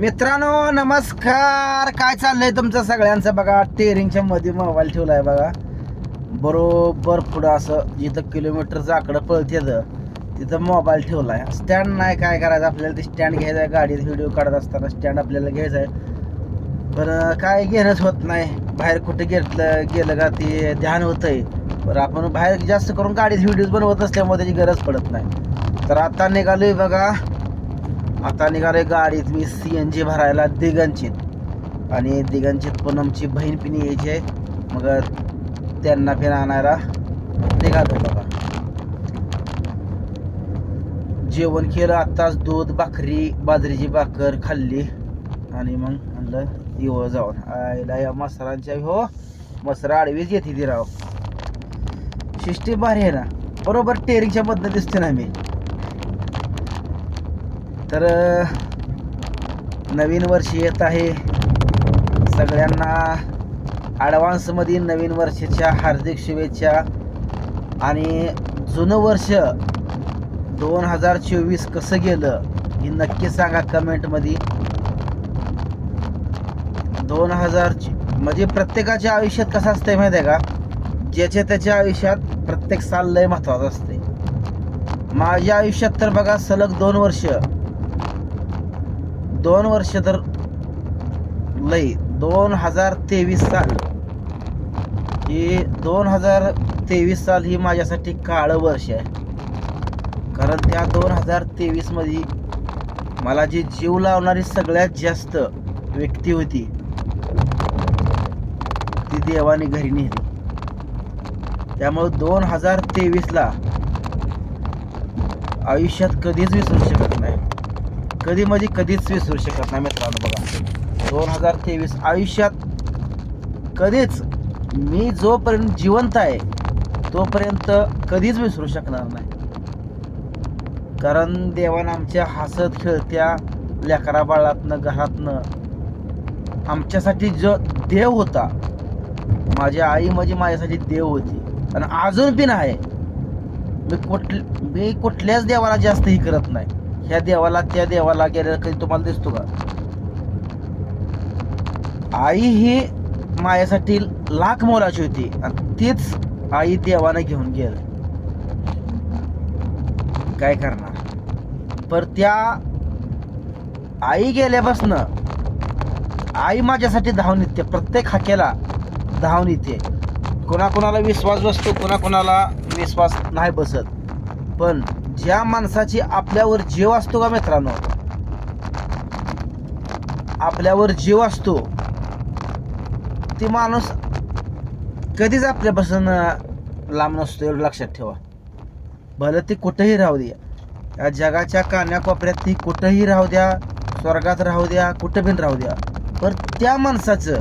मित्रांनो नमस्कार. काय चाललंय तुमचं सगळ्यांचं? बघा टेरिंगच्या मध्ये मोबाईल ठेवलाय बघा. बरोबर पुढं असं जिथं किलोमीटरचं आकडं पळते तिथं मोबाईल ठेवलाय. स्टँड नाही काय करायचं? आपल्याला ते स्टँड घ्यायचं आहे. गाडीत व्हिडिओ काढत असताना स्टँड आपल्याला घ्यायचं आहे. पण काय घेणंच होत नाही. बाहेर कुठे घेतलं गेलं का ते ध्यान होतंय. बरं आपण बाहेर जास्त करून गाडीत व्हिडिओज बनवत असल्यामुळे त्याची गरज पडत नाही. तर आता निघालोय बघा. आता निघाले गाडीत. मी सी एन जी भरायला दिगंचित. आणि दिगंचित आमची बहीण पिणी यायची आहे. मग त्यांना पण आणायला निघालो बघा जेवण केलं आत्ताच दूध भाकरी बाजरीची भाकर खाल्ली. आणि मग म्हणलं येऊ जाऊन. आईला या मसरांच्या हो मसरा आडवीच येते ती राव. शिष्टी भारी आहे ना. बरोबर टेरिंगच्या मधनं दिसते ना मी. तर नवीन वर्ष येत आहे. सगळ्यांना ॲडव्हान्समध्ये नवीन वर्षाच्या हार्दिक शुभेच्छा. आणि जुनं वर्ष दोन हजार चोवीस कसं गेलं हे नक्की सांगा कमेंटमध्ये दोन हजार म्हणजे प्रत्येकाच्या आयुष्यात कसं असतंय माहिती आहे का? ज्याच्या त्याच्या आयुष्यात प्रत्येक साल लय महत्वाचं असते माझ्या आयुष्यात तर बघा सलग दोन वर्ष दोन वर्ष तर लई. दोन हजार तेवीस साल. ही दोन हजार तेवीस साल ही माझ्यासाठी काळं वर्ष आहे. कारण त्या दोन हजार तेवीसमध्ये मला जी जीव लावणारी सगळ्यात जास्त व्यक्ती होती ती देवाने घरी नेली. त्यामुळे दोन हजार तेवीसला आयुष्यात कधीच विसरू शकत नाही. कधी म्हणजे कधीच विसरू शकत नाही मित्रांनो बघा. दोन हजार तेवीस आयुष्यात कधीच मी जोपर्यंत जिवंत आहे तोपर्यंत कधीच विसरू शकणार नाही. कारण देवानं आमच्या हसत खेळत्या लेकरा बाळातनं घरातनं आमच्यासाठी जो देव होता माझी आई म्हणजे माझ्यासाठी देव होती. आणि अजून पण आहे मी कुठ मी कुठल्याच देवाला जास्त ही करत नाही. ह्या देवाला त्या देवाला गेलेलं कधी तुम्हाला दिसतो का? आई ही माझ्यासाठी लाख मोलाची होती आणि तीच आई देवानं घेऊन गेलं. काय करणार? पर त्या आई गेल्यापासनं आई माझ्यासाठी धावून येते. प्रत्येक हाकेला धावून येते. कोणाकोणाला विश्वास बसतो कोणाकोणाला विश्वास नाही बसत. पण ज्या माणसाची आपल्यावर जीव असतो का मित्रांनो? आपल्यावर जीव असतो. ती माणूस कधीच आपल्यापासून लांब नसतो एवढं लक्षात ठेवा. भलं ती कुठंही राहू द्या. या जगाच्या कान्याकोपऱ्यात ती कुठंही राहू द्या स्वर्गात राहू द्या कुठं पण राहू द्या. पण त्या माणसाचं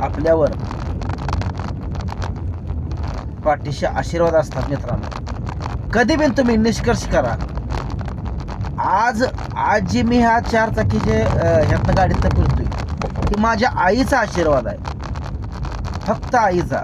आपल्यावर पाठीशी आशीर्वाद असतात मित्रांनो. कधी पण तुम्ही निष्कर्ष करा. आज आज जी मी ह्या चार चाकीचे ह्यातनं गाडीतनं फिरतोय की माझ्या आईचा आशीर्वाद आहे. फक्त आईचा.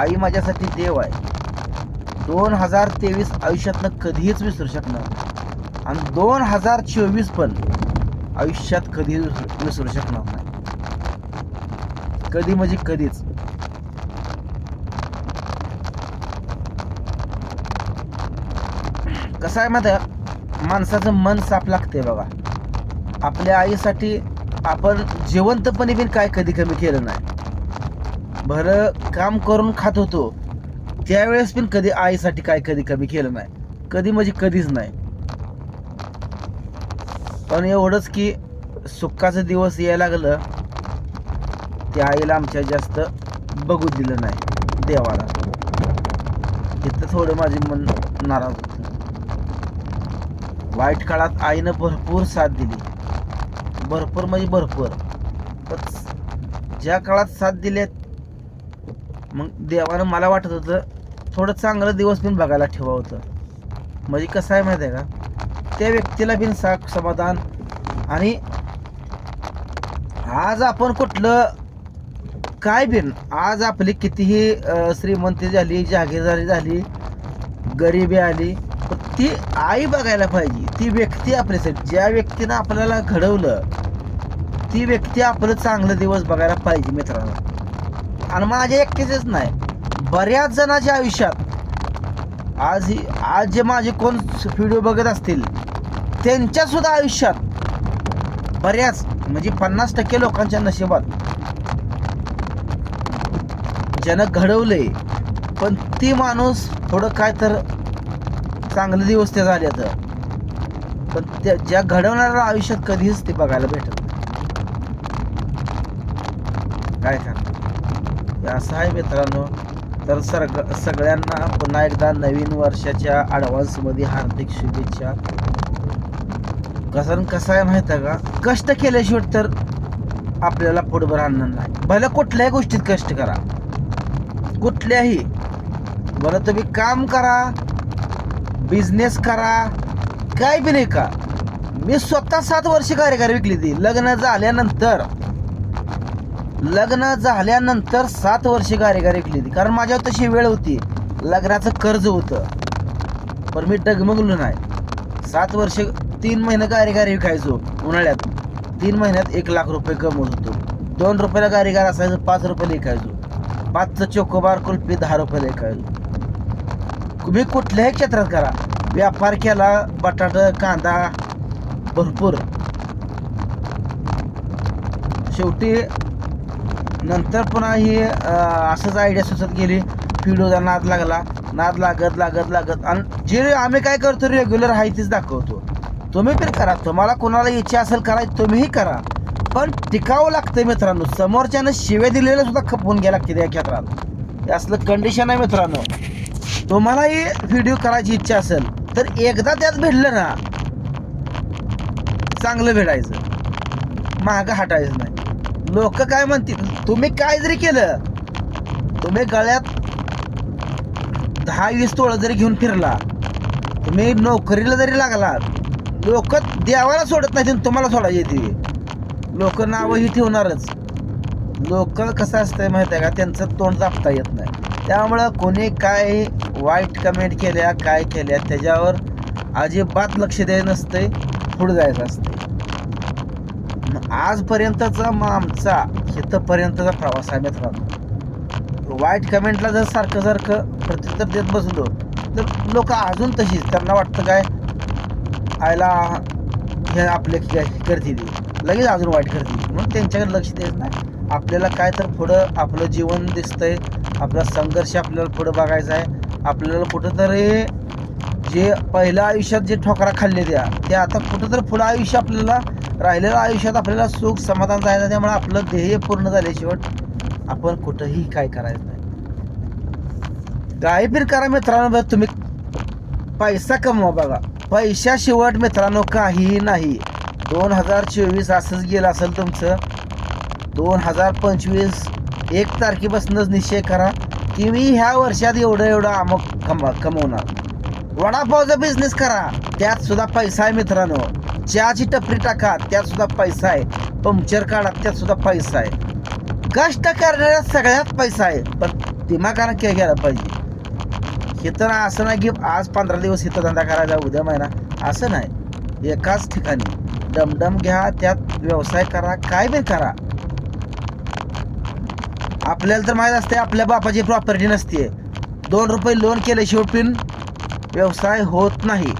आई माझ्यासाठी देव आहे. दोन हजार तेवीस आयुष्यातनं कधीच विसरू शकणार आणि दोन हजार चोवीस पण आयुष्यात कधी विसरू शकणार नाही. कधी म्हणजे कधीच. कसं आहे माहिती आहे माणसाचं मन साफ लागते बघा. आपल्या आईसाठी आपण जिवंतपणे बिन काय कधी कमी केलं नाही. बरं काम करून खात होतो त्यावेळेस पण कधी आईसाठी काय कधी कमी केलं नाही. कधी म्हणजे कधीच नाही. पण एवढंच की सुखाचं दिवस यायला लागलं त्या आईला आमच्या जास्त बघू दिलं नाही देवाला. इथं थोडं माझे मन नाराज वाईट काळात आईनं भरपूर साथ दिली. भरपूर म्हणजे भरपूर. पण ज्या काळात साथ दिल्यात मग देवानं मला वाटत होतं थोडं चांगलं दिवस बिन बघायला ठेवा होतं. म्हणजे कसं आहे माहिती आहे का? त्या व्यक्तीला बिन सा समाधान आणि आज आपण कुठलं काय बिन आज आपली कितीही श्रीमंती झाली जहागीरदारी झाली गरिबी आली ती आई बघायला पाहिजे. ती व्यक्ती आपल्यासाठी ज्या व्यक्तीनं आपल्याला घडवलं ती व्यक्ती आपलं चांगलं दिवस बघायला पाहिजे मित्रांनो. आणि माझ्या एकट्याचेच नाही. बऱ्याच जणांच्या आयुष्यात आज ही आज जे माझे कोण व्हिडिओ बघत असतील त्यांच्या सुद्धा आयुष्यात बऱ्याच म्हणजे पन्नास टक्के लोकांच्या नशिबात ज्यानं घडवले पण ती माणूस थोडं काय तर चांगले दिवस ते झाले तर पण त्या ज्या घडवणाऱ्या आयुष्यात कधीच ते बघायला भेटत नाही. काय का असं आहे मित्रांनो तर सग सगळ्यांना पुन्हा एकदा नवीन वर्षाच्या ॲडव्हान्समध्ये हार्दिक शुभेच्छा. कसं कसं आहे माहीत आहे का? कष्ट केल्याशिवाय तर आपल्याला पुढभर आणणार नाही. भले कुठल्याही गोष्टीत कष्ट करा. कुठल्याही. बरं तुम्ही काम करा बिझनेस करा. काय बी नाही का? मी स्वतः सात वर्ष कार्यकारी विकली ती. लग्न झाल्यानंतर लग्न झाल्यानंतर सात वर्ष कार्यकारी विकली ती. कारण माझ्यावर तशी वेळ होती. लग्नाचं कर्ज होतं. पण मी डगमगलो नाही. सात वर्ष तीन महिने कार्यकारी विकायचो उन्हाळ्यात. तीन महिन्यात एक लाख रुपये कमवत होतो. दोन रुपयाला कार्यकार असायचं पाच रुपयाला विकायचो पाचचं चोकोबार कुल्फी दहा रुपयाला विकायचो तुम्ही कुठल्याही क्षेत्रात करा. व्यापार केला बटाटा कांदा भरपूर. शेवटी नंतर पुन्हा ही असंच आयडिया सुचत गेली पिढोचा नाद लागला. नाद लागत लागत लागत. आणि जे आम्ही काय करतो रेग्युलर आहे तेच दाखवतो. तुम्ही पण करा. तुम्हाला कोणाला इच्छा असेल करा तुम्हीही करा. पण टिकावं लागतं मित्रांनो. समोरच्यानं शिवे दिलेलं सुद्धा खपवून घ्या लागते या क्षेत्रात. असलं कंडिशन आहे मित्रांनो. तुम्हालाही व्हिडिओ करायची इच्छा असेल तर एकदा त्यात भेटलं ना चांगलं भेटायचं महाग हटायचं नाही. लोक काय म्हणतील तुम्ही काय जरी केलं तुम्ही गळ्यात दहा वीस तोळं जरी घेऊन फिरला तुम्ही नोकरीला जरी लागला लोक देवाला सोडत नाही तुम्हाला सोडायची येते लोक नावही ठेवणारच. लोक कसं असतंय माहिती आहे का? त्यांचं तोंड दाबता येत नाही. त्यामुळं कोणी काय वाईट कमेंट केल्या काय केल्या त्याच्यावर अजिबात लक्ष द्यायचं नसतंय पुढे जायचं असतंय. आजपर्यंतचा मग आमचा इथंपर्यंतचा प्रवास आहे मित्रांनो वाईट कमेंटला जर सारखं सारखं प्रत्युत्तर देत बसलो तर लोक अजून तशीच त्यांना वाटतं काय? आयला हे आपले करतील? लगेच अजून वाईट करतील. म्हणून त्यांच्याकडे लक्ष द्यायचं नाही. आपल्याला काय तर पुढं आपलं जीवन दिसतंय आपला संघर्ष आपल्याला पुढं बघायचा आहे. आपल्याला कुठंतरी जे पहिल्या आयुष्यात जे ठोकरा खाल्ले त्या ते आता कुठंतरी पुढं आयुष्य आपल्याला राहिलेलं आयुष्यात आपल्याला सुख समाधान जायचं त्यामुळे आपलं ध्येय पूर्ण झाल्याशिवाय आपण कुठंही काय करायचं नाही. काही करा मित्रांनो तुम्ही. पैसा कमवा बघा. पैशा शेवट मित्रांनो काहीही नाही. दोन हजार चोवीस असंच गेलं असेल तुमचं. दोन हजार पंचवीस एक तारखेपासूनच निश्चय करा. की मी ह्या वर्षात एवढं एवढं अमुक कमा कमवणार. वडापावचा बिझनेस करा. त्यात सुद्धा पैसा आहे मित्रांनो. चहाची टपरी टाका. त्यात सुद्धा पैसा आहे. पंक्चर काढा. त्यात सुद्धा पैसा आहे. कष्ट करणाऱ्या सगळ्यात पैसा आहे. पण दिमागानं काय घ्यायला पाहिजे. हे तर असं नाही की आज पंधरा दिवस इथं धंदा करायचा उद्या महिना. असं नाही. एकाच ठिकाणी. डमडम घ्या. त्यात व्यवसाय करा. काय बी करा. आपल्याला तर माहीत असते आपल्या बापाची प्रॉपर्टी नसते दोन रुपये लोन केल्याशिवाय पण व्यवसाय होत नाही.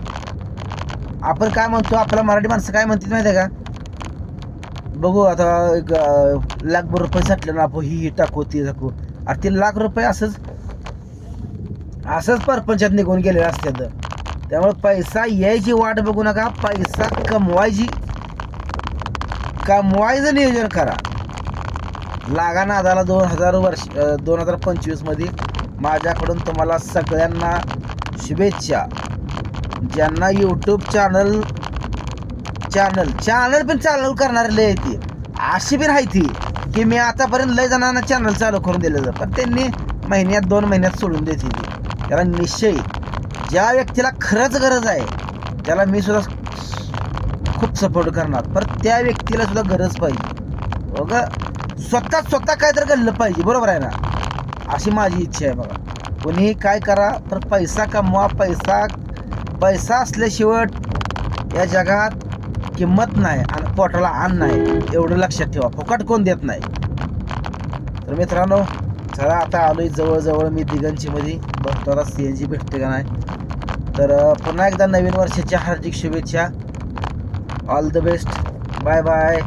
आपण काय म्हणतो आपला मराठी माणसं काय म्हणतात माहिती आहे का? बघू आता एक लाखभर रुपये साठले ना आपण ही ही टाकू ती टाकू. अरे ते लाख रुपये असंच असंच परपंचात निघून गेलेलं असतात त्यामुळे पैसा यायची वाट बघू नका पैसा कमवायची कमवायचं नियोजन करा. लागा नादाला दोन हजार वर्ष दोन हजार पंचवीसमध्ये माझ्याकडून तुम्हाला सगळ्यांना शुभेच्छा. ज्यांना यूट्यूब चॅनल चॅनल चॅनल पण चालू करणारे लय ती. अशी पण आहे ती की मी आतापर्यंत लय जणांना चॅनल चालू करून दिलं पण त्यांनी महिन्यात दोन महिन्यात सोडून देते ती त्याला निश्चय ज्या व्यक्तीला खरंच गरज आहे त्याला मी सुद्धा खूप सपोर्ट करणार. पर त्या व्यक्तीला सुद्धा गरज पाहिजे. बघा स्वतः स्वतः काय तर घडलं पाहिजे बरोबर आहे ना? अशी माझी इच्छा आहे बघा. कोणीही काय करा तर पैसा कमवा पैसा पैसा असल्याशिवाय या जगात किंमत नाही आणि पोटाला आण नाही एवढं लक्षात ठेवा. फुकट कोण देत नाही. तर मित्रांनो चला आता आलोय जवळजवळ मी दिगंचीमध्ये. बघतो आता सी एन जी भेटते का नाही. तर पुन्हा एकदा नवीन वर्षाच्या हार्दिक शुभेच्छा. All the best bye bye